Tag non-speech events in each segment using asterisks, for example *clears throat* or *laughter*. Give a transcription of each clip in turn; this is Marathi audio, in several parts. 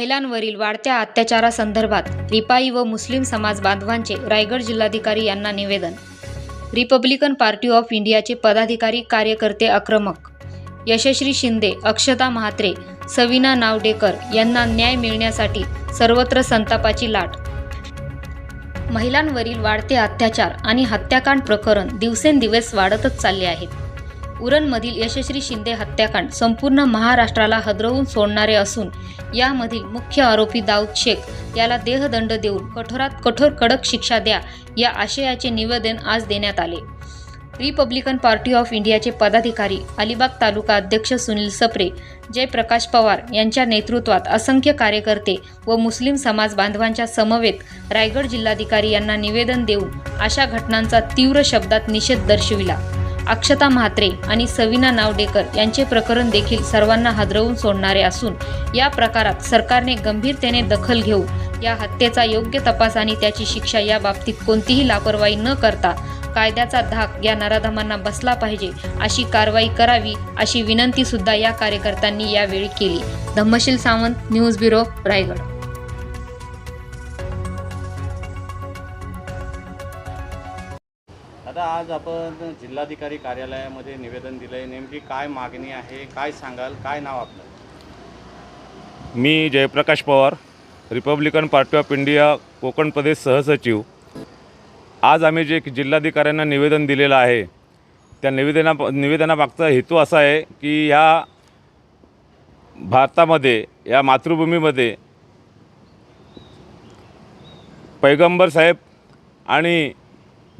महिलांवरील वाढत्या अत्याचारासंदर्भात रिपाई व मुस्लिम समाज बांधवांचे रायगड जिल्हाधिकारी यांना निवेदन. रिपब्लिकन पार्टी ऑफ इंडियाचे पदाधिकारी कार्यकर्ते आक्रमक. यशश्री शिंदे अक्षता म्हात्रे सविना नावडेकर यांना न्याय मिळण्यासाठी सर्वत्र संतापाची लाट. महिलांवरील वाढते अत्याचार आणि हत्याकांड प्रकरण दिवसेंदिवस वाढतच चालले आहेत. उरणमधील यशस्वी शिंदे हत्याकांड संपूर्ण महाराष्ट्राला हदरवून सोडणारे असून यामधील मुख्य आरोपी दाऊद शेख याला देहदंड देऊन कठोरात कठोर कडक शिक्षा द्या या आशयाचे निवेदन आज देण्यात आले. रिपब्लिकन पार्टी ऑफ इंडियाचे पदाधिकारी अलिबाग तालुका अध्यक्ष सुनील सप्रे जयप्रकाश पवार यांच्या नेतृत्वात असंख्य कार्यकर्ते व मुस्लिम समाज बांधवांच्या समवेत रायगड जिल्हाधिकारी यांना निवेदन देऊन अशा घटनांचा तीव्र शब्दात निषेध दर्शविला. अक्षता म्हात्रे आणि सविना नावडेकर यांचे प्रकरण देखील सर्वांना हादरवून सोडणारे असून या प्रकारात सरकारने गंभीरतेने दखल घेऊन या हत्येचा योग्य तपास आणि त्याची शिक्षा या बाबतीत कोणतीही लापरवाही न करता कायद्याचा धाक या नराधमांना बसला पाहिजे अशी कारवाई करावी अशी विनंती सुद्धा या कार्यकर्त्यांनी यावेळी केली. Dhammasheel Sawant news bureau Raigad. आज आपण जिल्हाधिकारी कार्यालयामध्ये निवेदन दिलं आहे नेमकी काय मागणी आहे? काय सांगाल? काय नाव आपलं? मी Jayprakash Pawar Republican party of India Konkan प्रदेश सहसचिव. आज आम्ही जे जिल्हाधिकाऱ्यांना निवेदन दिलेलं आहे त्या निवेदना निवेदनामागचा हेतू असा आहे की ह्या भारतामध्ये या मातृभूमीमध्ये पैगंबर साहेब आणि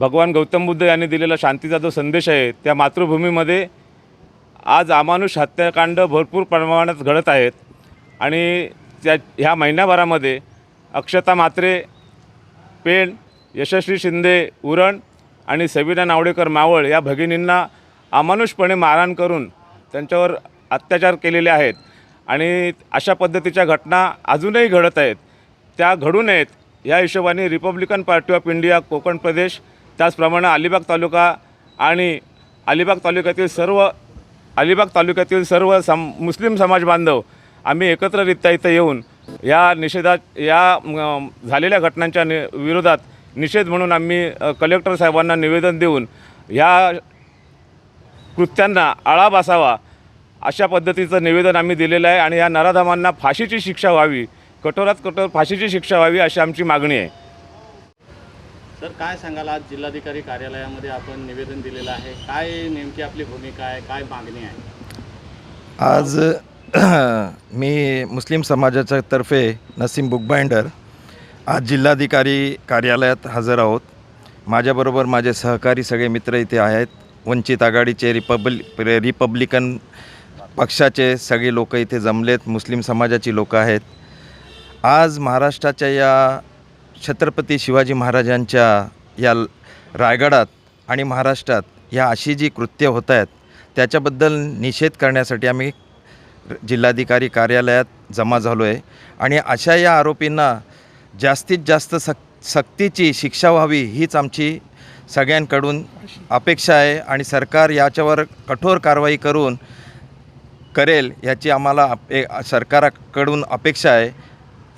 भगवान गौतम बुद्ध यांनी दिलेला शांतीचा जो संदेश आहे त्या मातृभूमीमध्ये आज अमानुष हत्याकांड भरपूर प्रमाणात घडत आहेत. आणि त्या ह्या महिन्याभरामध्ये अक्षता मात्रे पेण यशस्वी शिंदे उरण आणि सबिना नावडेकर मावळ या भगिनींना अमानुषपणे मारहाण करून त्यांच्यावर अत्याचार केलेले आहेत. आणि अशा पद्धतीच्या घटना अजूनही घडत आहेत. त्या घडू नयेत. या हिशोबाने Republican party of India Konkan प्रदेश त्याचप्रमाणे अलिबाग तालुका आणि अलिबाग तालुक्यातील सर्व अलिबाग तालुक्यातील सर्व सम मुस्लिम समाज बांधव आम्ही एकत्ररित्या इथं येऊन या निषेधात या झालेल्या घटनांच्या नि विरोधात निषेध म्हणून आम्ही कलेक्टर साहेबांना निवेदन देऊन ह्या कृत्यांना आळा बसावा अशा पद्धतीचं निवेदन आम्ही दिलेलं आहे आणि या नराधमांना फाशीची शिक्षा व्हावी कठोरात कठोर फाशीची शिक्षा व्हावी अशी आमची मागणी आहे. तर काय सांगाल आज जिल्हाधिकारी कार्यालयामध्ये आपण निवेदन दिलेलं आहे? काय नेमकी आपली भूमिका आहे? काय मागणी आहे? आज *clears throat* मी मुस्लिम समाजाच्या तर्फे नसीम बुकबाइंडर आज जिल्हाधिकारी कार्यालयात हजर आहोत. माझ्याबरोबर माझे सहकारी सगळे मित्र इथे आहेत. वंचित आघाडीचे रिपब्लि रिपब्लिकन पक्षाचे सगळे लोक इथे जमलेत. मुस्लिम समाजाची लोकं आहेत. आज महाराष्ट्राच्या या छत्रपती शिवाजी महाराजांच्या या रायगडात आणि महाराष्ट्रात या अशी जी कृत्य होत आहेत त्याच्याबद्दल निषेध करण्यासाठी आम्ही जिल्हाधिकारी कार्यालयात जमा झालो आहे आणि अशा या आरोपींना जास्तीत जास्त सक सक्तीची शिक्षा व्हावी हीच आमची सगळ्यांकडून अपेक्षा आहे आणि सरकार याच्यावर कठोर कारवाई करून करेल याची आम्हाला अपे सरकारकडून अपेक्षा आहे.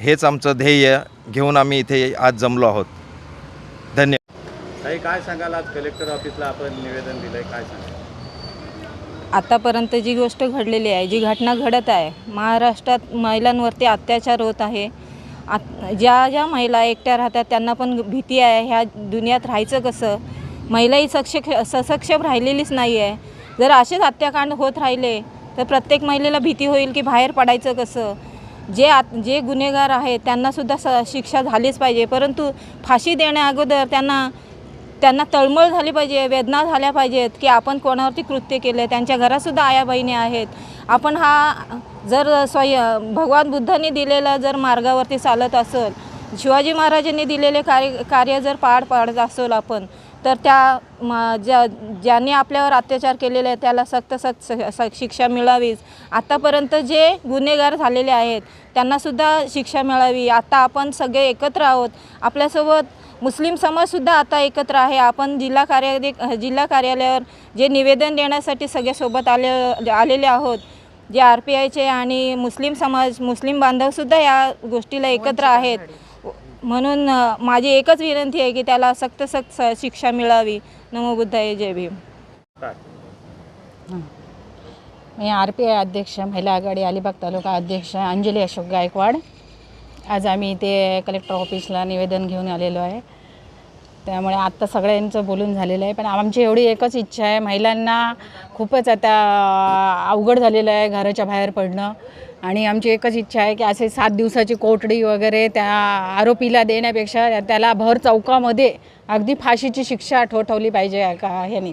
हेच आमचं ध्येय घेऊन आम्ही इथे आज जमलो आहोत. धन्यवाद ताई काय सांगाल आज कलेक्टर ऑफिसला आपण निवेदन दिलं आहे काय सांगाल? आतापर्यंत जी गोष्ट घडलेली आहे जी घटना घडत आहे महाराष्ट्रात महिलांवरती अत्याचार होत आहे. आत ज्या ज्या महिला एकट्या राहतात त्यांना पण भीती आहे. ह्या दुनियात राहायचं कसं? महिलाही सक्षक ससक्षम राहिलेलीच नाही आहे जर असेच हत्याकांड होत राहिले तर प्रत्येक महिलेला भीती होईल की बाहेर पडायचं कसं? जे आत जे गुन्हेगार आहेत त्यांनासुद्धा स शिक्षा झालीच पाहिजे. परंतु फाशी देण्या अगोदर त्यांना त्यांना तळमळ झाली पाहिजे वेदना झाल्या पाहिजेत की आपण कोणावरती कृत्य केलं त्यांच्या घरातसुद्धा आया बहिणी आहेत. आपण हा जर स्वय भगवान बुद्धांनी दिलेला जर मार्गावरती चालत असेल शिवाजी महाराजांनी दिलेले कार्य कार्य जर पार पाडत असेल आपण तर त्या म ज्या ज्यांनी आपल्यावर अत्याचार केलेले आहे त्याला सक्त सक्त स- स- शिक्षा मिळावीच. आत्तापर्यंत जे गुन्हेगार झालेले आहेत त्यांनासुद्धा शिक्षा मिळावी. आता आपण सगळे एकत्र आहोत. आपल्यासोबत मुस्लिम समाजसुद्धा आता एकत्र आहे. आपण जिल्हा कार्यालय जिल्हा कार्यालयावर जे निवेदन देण्यासाठी सगळ्यासोबत आले आलेले आहोत. जे आर पी आयचे आणि मुस्लिम समाज मुस्लिम बांधवसुद्धा या गोष्टीला एकत्र आहेत. म्हणून माझी एकच विनंती आहे की त्याला सक्त सक्त स- शिक्षा मिळावी. नमो बुद्धाय जय भीम. काय? मी आर पी आय अध्यक्ष महिला आघाडी अलिबाग तालुका अध्यक्ष अंजली अशोक गायकवाड. आज आम्ही इथे कलेक्टर ऑफिसला निवेदन घेऊन आलेलो आहे. त्यामुळे आत्ता सगळ्यांचं बोलून झालेलं आहे. पण आमची एवढी एकच इच्छा आहे महिलांना खूपच आता अवघड झालेलं आहे घराच्या बाहेर पडणं. आणि आमची एकच इच्छा आहे की असे सात दिवसाची कोठडी वगैरे त्या आरोपीला देण्यापेक्षा त्याला भर चौकामध्ये अगदी फाशीची शिक्षा ठोठवली पाहिजे का ह्याने.